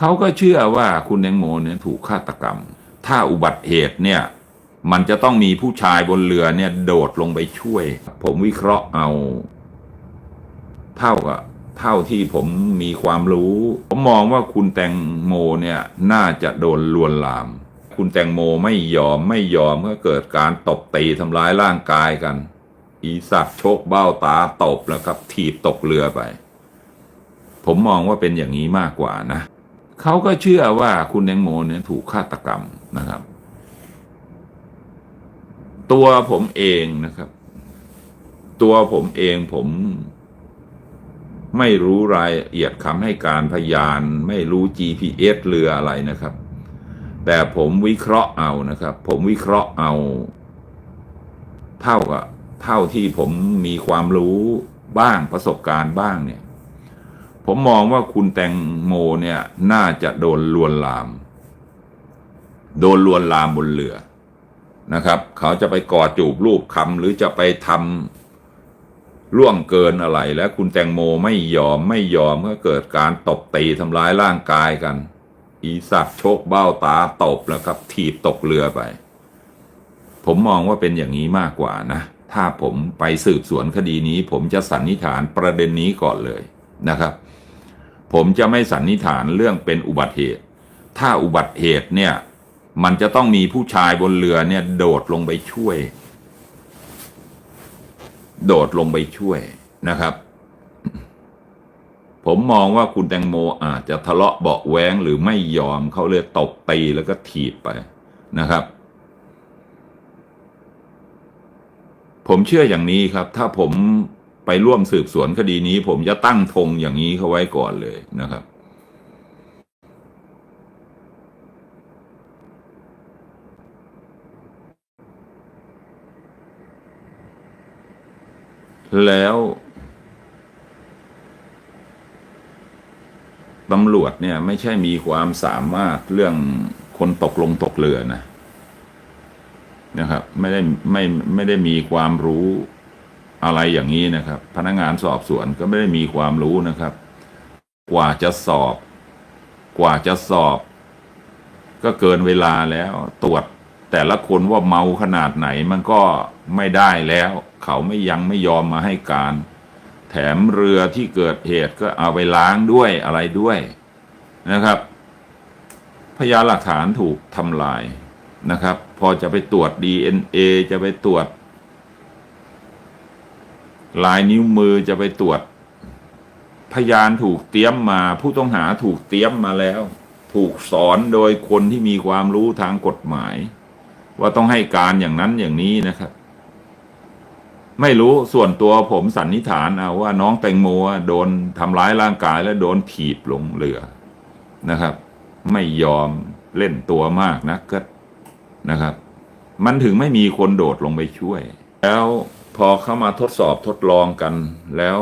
เขาก็เชื่อว่าคุณแตงโมเนี่ยถูกฆาตกรรม ถ้าอุบัติเหตุเนี่ยมันจะต้องมีผู้ชายบนเรือเนี่ยโดดลงไปช่วย ผมวิเคราะห์เอา เท่ากับเท่าที่ผมมีความรู้ ผมมองว่าคุณแตงโมเนี่ยน่าจะโดนลวนลาม คุณแตงโมไม่ยอมไม่ยอมก็เกิดการตบตีทำร้ายร่างกายกัน อีสัตว์โชกเบ้าตาตบแล้วครับ ถีบตกเรือไป ผมมองว่าเป็นอย่างนี้มากกว่านะ เขาก็เชื่อว่าคุณแตงโมเนี่ยถูกฆาตกรรมนะครับ ตัวผมเองนะครับ ตัวผมเองผมไม่รู้รายละเอียดคำให้การพยาน ไม่รู้ GPS เรืออะไรนะครับ แต่ผมวิเคราะห์เอานะครับ ผมวิเคราะห์เอา เท่ากับเท่าที่ผมมีความรู้บ้างประสบการณ์บ้างเนี่ย ผมมองว่าคุณแตงโมเนี่ย น่าจะโดนลวนลาม โดนลวนลามบนเรือนะครับ เขาจะไปกอดจูบรูปคำหรือจะไปทำล่วงเกินอะไร และคุณแตงโมไม่ยอมไม่ยอมก็เกิดการตบตีทำร้ายร่างกายกัน อีสัตว์โชกเบ้าตาตบแล้วครับ ถีบตกเรือไป ผมมองว่าเป็นอย่างนี้มากกว่านะถ้าผมไปสืบสวนคดีนี้ ผมจะสันนิษฐานประเด็นนี้ก่อนเลยนะครับ ผมจะไม่สันนิษฐานเรื่องเป็นอุบัติเหตุ ถ้าอุบัติเหตุเนี่ย มันจะต้องมีผู้ชายบนเรือเนี่ย โดดลงไปช่วย โดดลงไปช่วยนะครับ ผมมองว่าคุณแตงโมอาจจะทะเลาะเบาะแว้งหรือไม่ยอมเขาเลยตบตีแล้วก็ถีบไปนะครับ ผมเชื่ออย่างนี้ครับ ถ้าผม ไปร่วมสืบสวนคดีนี้ ผมจะตั้งธงอย่างนี้เขาไว้ก่อนเลยนะครับ แล้วตำรวจเนี่ยไม่ใช่มีความสามารถเรื่องคนตกลงตกเรือนะนะครับ ไม่ได้ไม่ไม่ได้มีความรู้ อะไรอย่างนี้นะครับ พนักงานสอบสวนก็ไม่ได้มีความรู้นะครับ กว่าจะสอบ กว่าจะสอบ ก็เกินเวลาแล้วตรวจแต่ละคนว่าเมาขนาดไหนมันก็ไม่ได้แล้ว เขาไม่ยังไม่ยอมมาให้การ แถมเรือที่เกิดเหตุก็เอาไปล้างด้วยอะไรด้วยนะครับ พยานหลักฐานถูกทำลายนะครับ พอจะไปตรวจ DNA จะไปตรวจ ลายนิ้วมือจะไปตรวจ พยานถูกเตรียมมา ผู้ต้องหาถูกเตรียมมาแล้ว ถูกสอนโดยคนที่มีความรู้ทางกฎหมาย ว่าต้องให้การอย่างนั้นอย่างนี้นะครับ ไม่รู้ส่วนตัวผมสันนิษฐานเอาว่าน้องแตงโมโดนทำร้ายร่างกายและโดนถีบลงเรือนะครับ ไม่ยอมเล่นตัวมากนะก็นะครับ มันถึงไม่มีคนโดดลงไปช่วย แล้ว พอเข้ามาทดสอบทดลองกันแล้ว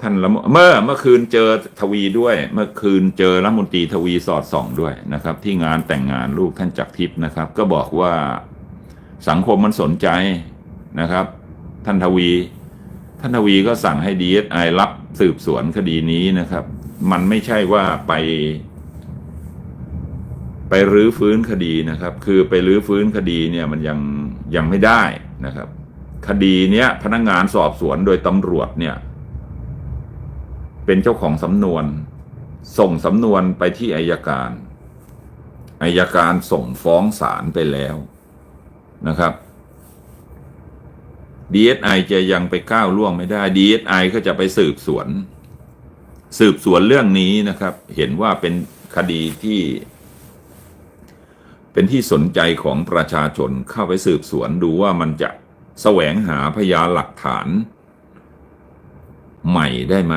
ท่านละเมื่อเมื่อคืนเจอทวีด้วย เมื่อคืนเจอรัฐมนตรีทวีสอดส่องด้วยนะครับ ที่งานแต่งงานลูกท่านจักรทิพย์นะครับ ก็บอกว่าสังคมมันสนใจนะครับ ท่านทวี ท่านทวีก็สั่งให้ดีเอสไอรับสืบสวนคดีนี้นะครับ มันไม่ใช่ว่าไปไปรื้อฟื้นคดีนะครับ คือไปรื้อฟื้นคดีเนี่ยมันยัง ยังไม่ได้นะครับ คดีเนี้ยพนักงานสอบสวนโดยตำรวจเนี่ย เป็นเจ้าของสำนวน ส่งสำนวนไปที่อายการอายการส่งฟ้องศาลไปแล้วนะครับ DSI จะยังไปก้าวล่วงไม่ได้ DSI ก็จะไปสืบสวน สืบสวนเรื่องนี้นะครับ เห็นว่าเป็นคดีที่ เป็นที่สนใจของประชาชนเข้าไปสืบสวนดูว่ามันจะแสวงหาพยานหลักฐานใหม่ได้ไหม